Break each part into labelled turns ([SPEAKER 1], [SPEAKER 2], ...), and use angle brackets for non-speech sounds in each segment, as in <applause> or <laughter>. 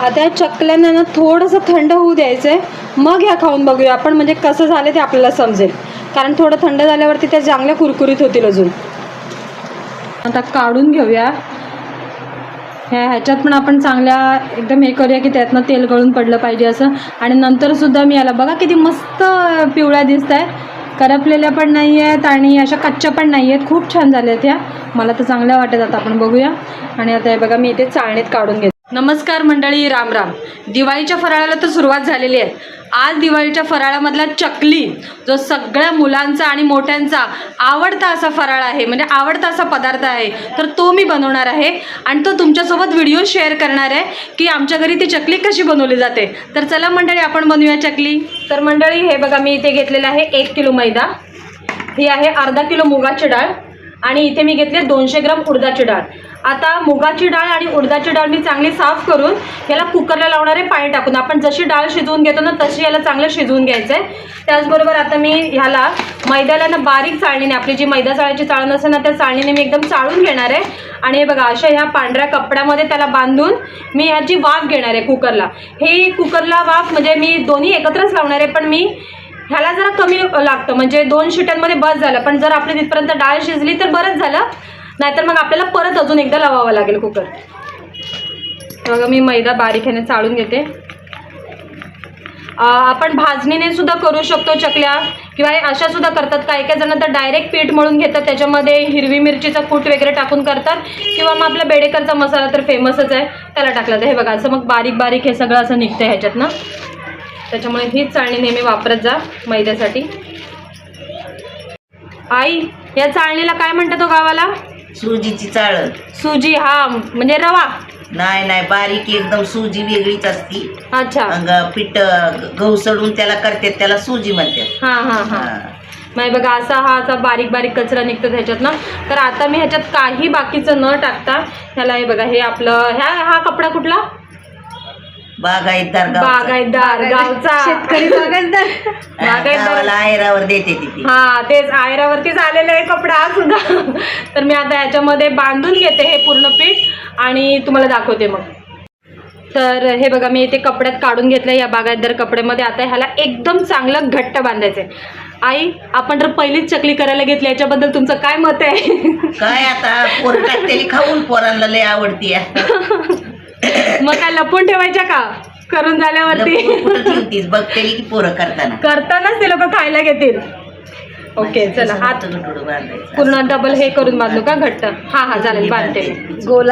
[SPEAKER 1] आता या चकल्यांना ना थोडंसं थंड होऊ द्यायचं आहे मग ह्या खाऊन बघूया आपण म्हणजे कसं झालं ते आपल्याला समजेल. कारण थोडं थंड झाल्यावरती त्या चांगल्या कुरकुरीत होतील अजून. आता काढून घेऊया. ह्या ह्याच्यात पण आपण चांगल्या एकदम हे करूया की त्यातनं तेल गळून पडलं पाहिजे असं. आणि नंतरसुद्धा मी याला बघा किती मस्त पिवळ्या दिसत आहेत करपलेल्या पण नाही आहेत आणि अशा कच्च्या पण नाही आहेत खूप छान झाल्या आहेत ह्या. मला तर चांगल्या वाटत आता आपण बघूया. आणि आता हे बघा मी इथे चाळणीत काढून घेते. नमस्कार मंडळी राम राम. दिवाळीच्या फराळाला तर सुरुवात झालेली आहे. आज दिवाळीच्या फराळामधला चकली जो सगळ्या मुलांचा आणि मोठ्यांचा आवडता असा फराळ आहे म्हणजे आवडता असा पदार्थ आहे तर तो मी बनवणार आहे. आणि तो तुमच्यासोबत व्हिडिओ शेअर करणार आहे की आमच्या घरी ती चकली कशी बनवली जाते. तर चला मंडळी आपण बनवूया चकली. तर मंडळी हे बघा मी इथे घेतलेलं आहे एक किलो मैदा. ही आहे अर्धा किलो मुगाची डाळ. आणि इथे मी घेतले दोनशे ग्राम उडदाची डाळ. आता मुगाची डाळ आणि उडदाची डाळ मी चांगली साफ करून याला कुकरला लावणारे पाणी टाकून आपण जशी डाळ शिजवून घेतो ना तशी याला चांगलं शिजवून घ्यायचं आहे त्याचबरोबर आता मी ह्याला मैद्याला ना बारीक चाळणीने आपली जी मैदा चाळायची चाळण असेल ना त्या चाळणीने मी एकदम चाळून घेणार आहे. आणि हे बघा अशा ह्या पांढऱ्या कपड्यामध्ये त्याला बांधून मी ह्याची वाफ घेणार आहे कुकरला हे कुकरला वाफ म्हणजे मी दोन्ही एकत्रच लावणार आहे पण मी ह्याला जरा कमी लागतं. म्हणजे दोन शिट्यांमध्ये बस झालं पण जर आपली तिथपर्यंत डाळ शिजली तर बरंच झालं. नाहीतर मग आपल्याला परत अजून एकदा लावावं लागेल कुकर. बघा मी मैदा बारीक ह्याने चाळून घेते. आपण भाजणीने सुद्धा करू शकतो चकल्या किंवा हे अशा सुद्धा करतात. काही काही जण तर डायरेक्ट पीठ मळून घेतात त्याच्यामध्ये हिरवी मिरचीचा कूट वगैरे टाकून करतात. किंवा मग आपला बेडेकरचा मसाला तर फेमसच आहे त्याला टाकला तर. हे बघा असं मग बारीक बारीक हे सगळं असं निघतं ह्याच्यातनं. त्याच्यामुळे हीच चाळणी नेहमी वापरत जा मैद्यासाठी. आई या चाळणीला काय म्हणतात तो गावाला?
[SPEAKER 2] सुजीची चाळण.
[SPEAKER 1] सुजी हा म्हणजे रवा?
[SPEAKER 2] नाही नाही बारीक एकदम सुजी वेगळीच असती.
[SPEAKER 1] अच्छा.
[SPEAKER 2] पीठ गहू सडून त्याला करतात त्याला सुजी म्हणतात.
[SPEAKER 1] हा हा हा.
[SPEAKER 2] हा.
[SPEAKER 1] मग बघा असा हा असा बारीक बारीक कचरा निघतो ह्याच्यात ना तर आता मी ह्याच्यात काही बाकीचं न टाकता ह्याला हे बघा हे आपलं ह्या हा कपडा कुठला?
[SPEAKER 2] बागायतदार गावचा.
[SPEAKER 1] बागायतदार गावचा. शेतकरी बागायतदार. <laughs>
[SPEAKER 2] हा,
[SPEAKER 1] बागायतदार.
[SPEAKER 2] गावाला आयरावर देते तिथे
[SPEAKER 1] हा तेच आयरावरतीच आलेलं आहे कपडा हा सुद्धा तर मी आता ह्याच्यामध्ये बांधून घेते हे पूर्ण पीठ आणि तुम्हाला दाखवते मग. तर हे बघा मी इथे कपड्यात काढून घेतलं या बागायतदार कपड्यामध्ये. आता ह्याला एकदम चांगलं घट्ट बांधायचं आहे आई आपण जर पहिलीच चकली करायला घेतली याच्याबद्दल तुमचं काय मत आहे?
[SPEAKER 2] काय आता पोरं टाकतेली खाऊन पोरांना लय आवडती <laughs>
[SPEAKER 1] मग काय लपून ठेवायच्या का? करून झाल्यावरती?
[SPEAKER 2] बघतेली की पोरं करताना.
[SPEAKER 1] करतानाच ते लोक खायला घेतील. ओके चला हात पूर्ण डबल हे करून बांधू का घट्ट? हा हा चालेल बांधते. गोल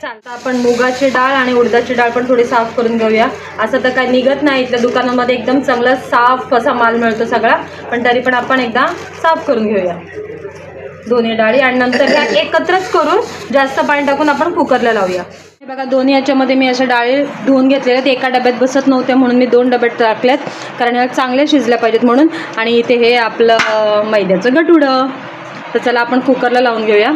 [SPEAKER 1] चालतं आपण मुगाची डाळ आणि उडदाची डाळ पण थोडी साफ करून घेऊया. असं तर काही निघत नाही इथल्या दुकानामध्ये एकदम चांगला साफ असा माल मिळतो सगळा पण तरी पण आपण एकदा साफ करून घेऊया. दोन्ही डाळी आणि नंतर ह्या एकत्रच करून जास्त पाणी टाकून आपण कुकरला लावूया. हे बघा दोन्ही याच्यामध्ये मी अशा डाळी धुवून घेतलेल्या आहेत. एका डब्यात बसत नव्हत्या म्हणून मी दोन डब्यात टाकल्यात कारण ह्या चांगल्या शिजल्या पाहिजेत म्हणून. आणि इथे हे आपलं मैद्याचं गटुडं तर चला आपण कुकरला लावून घेऊया.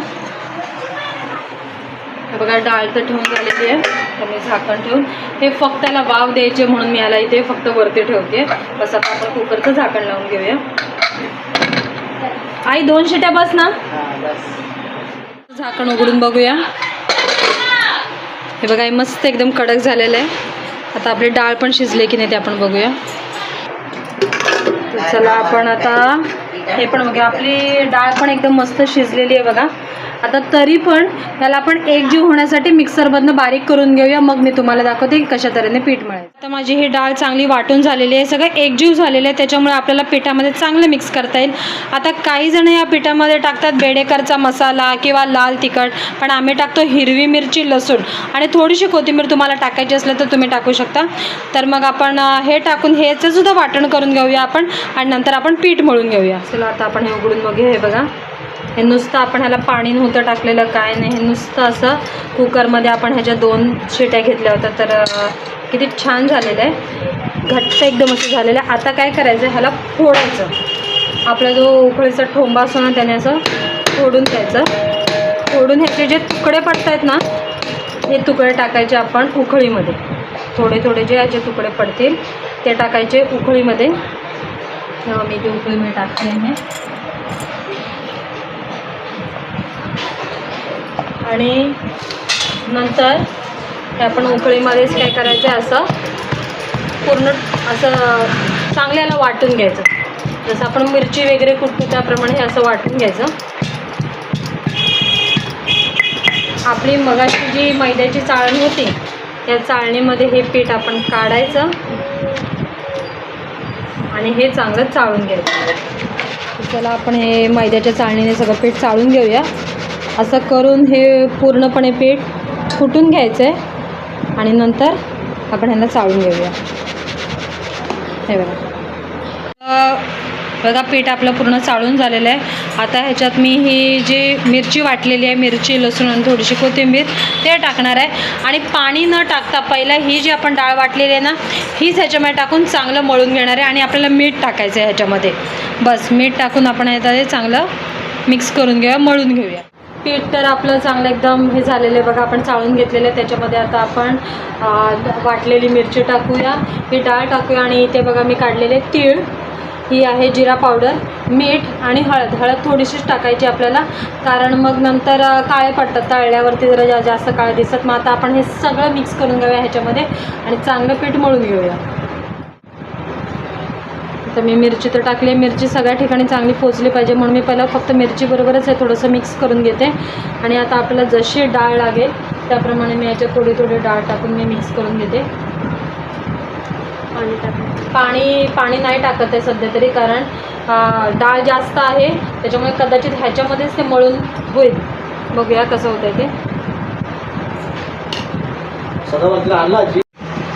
[SPEAKER 1] बघा डाळ तर ठेवून झालेली आहे. तर मी झाकण ठेवून. हे फक्त त्याला वाव द्यायचे म्हणून मी याला इथे फक्त वरती ठेवते. बस आता आपण कुकरचं झाकण लावून घेऊया. आई दोन शिट्या बस ना. झाकण उघडून बघूया. हे बघा मस्त एकदम कडक झालेलं आहे. आता आपली डाळ पण शिजले की नाही ते आपण बघूया. चला आपण आता हे पण बघूया. आपली डाळ पण एकदम मस्त शिजलेली आहे बघा. आता तरी पण याला आपण एकजीव होण्यासाठी मिक्सरमधनं बारीक करून घेऊया. मग मी तुम्हाला दाखवते की कशा तऱ्हेने पीठ मिळेल आता माझी ही डाळ चांगली वाटून झालेली आहे. सगळं एकजीव झालेलं आहे. त्याच्यामुळे आपल्याला पिठामध्ये चांगलं मिक्स करता येईल. आता काही जण या पिठामध्ये टाकतात बेडेकरचा मसाला किंवा लाल तिखट पण आम्ही टाकतो हिरवी मिरची लसूण आणि थोडीशी कोथिंबीर तुम्हाला टाकायची असलं तर तुम्ही टाकू शकता. तर मग आपण हे टाकून ह्याचं सुद्धा वाटण करून घेऊया आपण आणि नंतर आपण पीठ मळून घेऊया. चला आता आपण हे उघडून बघूया. हे बघा. हे नुसतं आपण ह्याला पाणी नव्हतं टाकलेलं काय नाही. हे नुसतं असं कुकरमध्ये आपण ह्याच्या दोन शिट्या घेतल्या होत्या. तर किती छान झालेलं आहे. घट्ट एकदम असं झालेलं आहे. आता काय करायचं? ह्याला फोडायचं. आपला जो उकळीचा ठोंबा असतो ना त्याने असं फोडून द्यायचं फोडून ह्याचे जे तुकडे पडत आहेत ना हे तुकडे टाकायचे आपण उकळीमध्ये. थोडे थोडे जे याचे तुकडे पडतील ते टाकायचे उकळीमध्ये. मी ते उकळीमध्ये टाकते हे आणि नंतर हे आपण उकळीमध्येच काय करायचं आहे असं पूर्ण असं चांगल्याला वाटून घ्यायचं. जसं आपण मिरची वगैरे कुटतो त्याप्रमाणे हे असं वाटून घ्यायचं. आपली मगाशी जी मैद्याची चाळण होती त्या चाळणीमध्ये हे पीठ आपण काढायचं आणि हे चांगलं चाळून घ्यायचं. चला आपण हे मैद्याच्या चाळणीने सगळं पीठ चाळून घेऊया. असं करून हे पूर्णपणे पीठ फुटून घ्यायचं आहे आणि नंतर आपण ह्याला चाळून घेऊया. हे बघा. बघा पीठ आपलं पूर्ण चाळून झालेलं आहे. आता ह्याच्यात मी ही जी मिरची वाटलेली आहे मिरची लसूण आणि थोडीशी कोथिंबीर ते टाकणार आहे. आणि पाणी न टाकता पहिला ही जी आपण डाळ वाटलेली आहे ना हीच ह्याच्यामध्ये टाकून चांगलं मळून घेणार आहे आणि आपल्याला मीठ टाकायचं आहे ह्याच्यामध्ये. बस मीठ टाकून आपण ह्याचं चांगलं मिक्स करून घेऊया मळून घेऊया. पीठ तर आपलं चांगलं एकदम हे झालेलं आहे बघा आपण चाळून घेतलेलं आहे. त्याच्यामध्ये आता आपण वाटलेली मिरची टाकूया. ही डाळ टाकूया आणि इथे बघा मी काढलेले तीळ. ही आहे जिरा पावडर मीठ आणि हळद. हळद थोडीशीच टाकायची आपल्याला कारण मग नंतर काळे पडतात. तळल्यावरती जरा जा जास्त काळे दिसत. मग आता आपण हे सगळं मिक्स करून घेऊया ह्याच्यामध्ये आणि चांगलं पीठ मळून घेऊया. तर मी मिरची तर टाकली आहे. मिरची सगळ्या ठिकाणी चांगली पोचली पाहिजे. म्हणून मी पहिला फक्त मिरची बरोबरच आहे थोडंसं मिक्स करून घेते. आणि आता आपल्याला जशी डाळ लागेल त्याप्रमाणे मी याच्यात थोडी थोडी डाळ टाकून मी मिक्स करून घेते. पाणी टाक पाणी पाणी नाही टाकत आहे सध्या तरी कारण डाळ जास्त आहे. त्याच्यामुळे कदाचित ह्याच्यामध्येच ते मळून होईल. बघूया कसं होतं ते.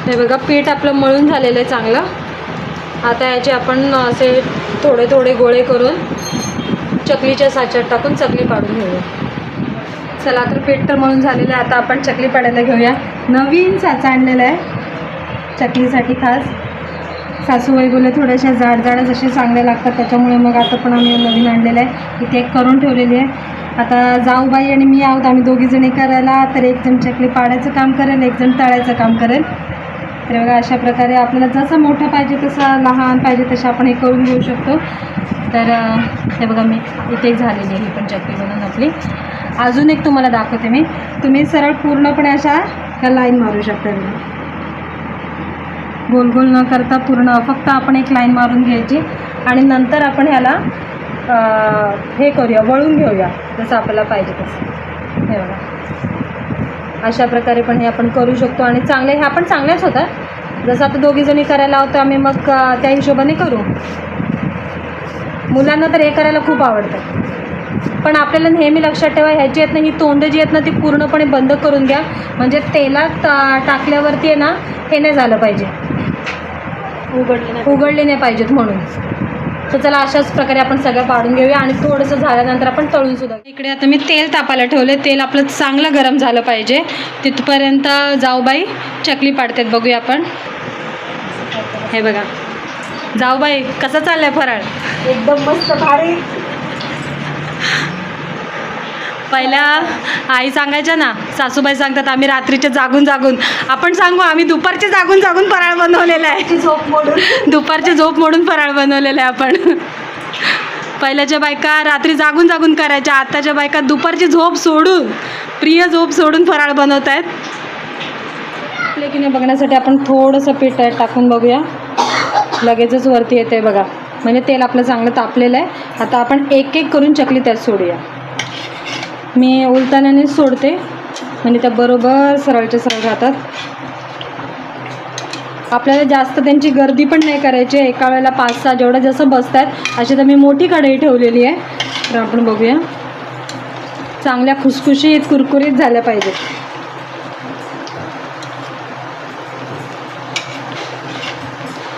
[SPEAKER 1] हे बघा पीठ आपलं मळून झालेलं आहे चांगलं. आता याचे आपण असे थोडे थोडे गोळे करून चकलीच्या साच्यात टाकून चकली पाडून घेऊया. चला तर पीठ तर म्हणून झालेलं आहे. आता आपण चकली पाडायला घेऊया. नवीन साचा आणलेला आहे. चकलीसाठी खास. सासूबाई बोलले थोड्याशा जाड जाडच असे चांगले लागतात त्याच्यामुळे मग आता पण आम्ही नवीन आणलेलं आहे. इथे एक करून ठेवलेली आहे. आता जाऊबाई आणि मी आहोत. आम्ही दोघीजणी करायला तर एकजण चकली पाडायचं काम करेल एकजण तळायचं काम करेल. तर बघा अशा प्रकारे आपल्याला जसं मोठं पाहिजे तसं लहान पाहिजे तसं आपण हे करून घेऊ शकतो. तर हे बघा मी इथे झालेली आहे ही पण चकली बनवून आपली. अजून एक तुम्हाला दाखवते मी. तुम्ही सरळ पूर्णपणे अशा ह्या लाईन मारू शकता बघा. गोल गोल न करता पूर्ण फक्त आपण एक लाईन मारून घ्यायची आणि नंतर आपण ह्याला हे करूया वळून घेऊया जसं आपल्याला पाहिजे तसं. हे बघा. अशा प्रकारे पण हे आपण करू शकतो आणि चांगले ह्या पण चांगल्याच होतात. जसं आता दोघीजणी करायला होतं आम्ही मग त्या हिशोबाने करू. मुलांना तर हे करायला खूप आवडतं. पण आपल्याला नेहमी लक्षात ठेवा ह्याची आहेत ना ही तोंड जी आहेत ना ती पूर्णपणे बंद करून घ्या. म्हणजे तेलात टाकल्यावरती आहे ना हे नाही झालं पाहिजे. उघडले उघडले नाही पाहिजेत म्हणून. तर चला अशाच प्रकारे आपण सगळं पाडून घेऊया आणि थोडंसं झाल्यानंतर आपण तळून सुद्धा इकडे आता मी तेल तापायला ठेवले तेल आपलं चांगलं गरम झालं पाहिजे. तिथपर्यंत जाऊबाई चकली पाडतात बघूया आपण. हे बघा. जाऊबाई कसं चाललंय फराळ?
[SPEAKER 2] एकदम मस्त भारी.
[SPEAKER 1] पहिला आई सांगायच्या ना सासूबाई सांगतात आम्ही रात्रीचे जागून जागून. आपण सांगू आम्ही दुपारचे जागून जागून फराळ बनवलेला आहे.
[SPEAKER 2] झोप मोडून.
[SPEAKER 1] दुपारचे झोप मोडून फराळ बनवलेलं आहे आपण. पहिल्याच्या बायका रात्री जागून जागून करायच्या आताच्या बायका दुपारची झोप सोडून प्रिय झोप सोडून फराळ बनवत आहेत आपल्या की नाही बघण्यासाठी आपण थोडंसं पीठ टाकून बघूया. लगेचच वरती येते बघा. म्हणजे तेल आपलं चांगलं तापलेलं आहे. आता आपण एक एक करून चकली त्यात सोडूया. मी उलतानानेच सोडते. म्हणजे त्या बरोबर सरळच्या सरळ राहतात. आपल्याला जास्त त्यांची गर्दी पण नाही करायची एका वेळेला पाच सहा जेवढं जसं बसतात अशी तर मी मोठी कढई ठेवलेली आहे. तर आपण बघूया. चांगल्या खुसखुशीत कुरकुरीत झाल्या पाहिजेत.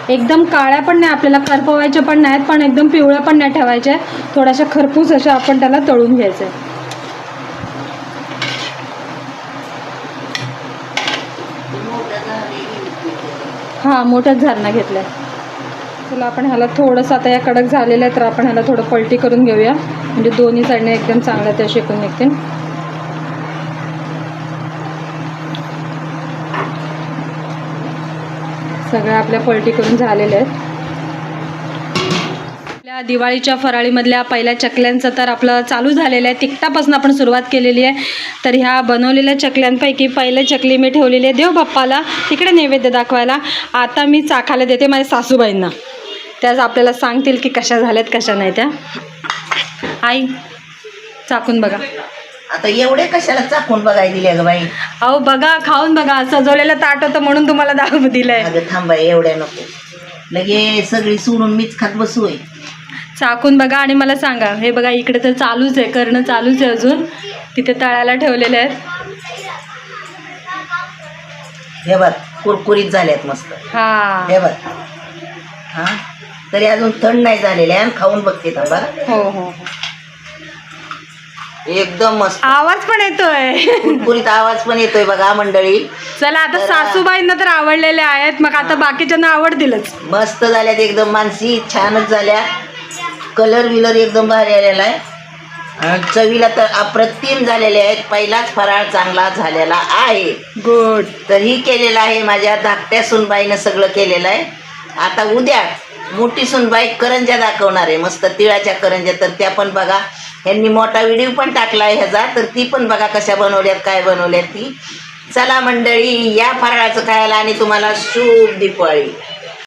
[SPEAKER 1] एकदम काळ्या पण नाही आपल्याला करपवायच्या पण नाहीत पण एकदम पिवळ्या पण नाही ठेवायच्या थोड्याशा खरपूस अशा आपण त्याला तळून घ्यायचं आहे. हां मोठ्याच झारणा घेतल्या. चला आपण ह्याला थोडंसं आता या कडक झालेलं आहे तर आपण ह्याला थोडं पलटी करून घेऊया. म्हणजे दोन्ही साईडने एकदम चांगल्या त्या शेकून निघतील सगळ्या आपल्या पलटी करून झालेल्या आहेत. आपल्या दिवाळीच्या फराळीमधल्या पहिल्या चकल्यांचं तर आपलं चालू झालेलं आहे. तिकटापासून आपण सुरुवात केलेली आहे. तर ह्या बनवलेल्या चकल्यांपैकी पहिले चकली मी ठेवलेली आहे देव बाप्पाला तिकडे नैवेद्य दाखवायला. आता मी चाखायला देते माझ्या सासूबाईंना. त्याच आपल्याला सांगतील की कशा झाल्यात कशा नाही त्या. आई चाकून बघा.
[SPEAKER 2] आता एवढे कशाला चाकून बघाय दिले ग बाई?
[SPEAKER 1] अहो बघा खाऊन बघा. सजवलेलं ताट होतं म्हणून तुम्हाला दाखव दिलंय.
[SPEAKER 2] अगं थांबा एवढ्या नको. लगे सगळी सोडून मीच खात बसू होय.
[SPEAKER 1] चाकून बघा आणि मला सांगा हे बघा इकडे तर चालूच आहे करणं चालूच आहे अजून. तिथे तळायला ठेवलेले आहेत.
[SPEAKER 2] हे बघ कुरकुरीत झाल्यात मस्त.
[SPEAKER 1] हा.
[SPEAKER 2] हे बघ. हा? तरी अजून थंड नाही झालेले आणि खाऊन बघते थांबा
[SPEAKER 1] हो हो हो.
[SPEAKER 2] एकदम मस्त.
[SPEAKER 1] आवाज पण येतोय.
[SPEAKER 2] कुरकुरीत आवाज पण येतोय बघा मंडळी.
[SPEAKER 1] चला आता सासूबाईंना तर आवडलेले आहेत मग आता बाकीच्यांना आवडतीलच.
[SPEAKER 2] मस्त झाल्यात एकदम मानसी छानच झाल्या. कलर विलर एकदम भारी आलेला आहे. चवीला तर अप्रतिम झालेले आहेत. पहिलाच फराळ चांगला झालेला आहे.
[SPEAKER 1] गुड
[SPEAKER 2] तर ही केलेलं आहे माझ्या धाकट्या सुनबाईनं सगळं केलेलं आहे. आता उद्या मोठी सुनबाई करंजा दाखवणार आहे. मस्त तिळाच्या करंजा तर त्या पण बघा. यांनी मोठा व्हिडिओ पण टाकला आहे ह्याचा. तर ती पण बघा कशा बनवल्यात काय बनवल्यात ती. चला मंडळी या फराळाचं खायला आणि तुम्हाला शुभ दीपावळी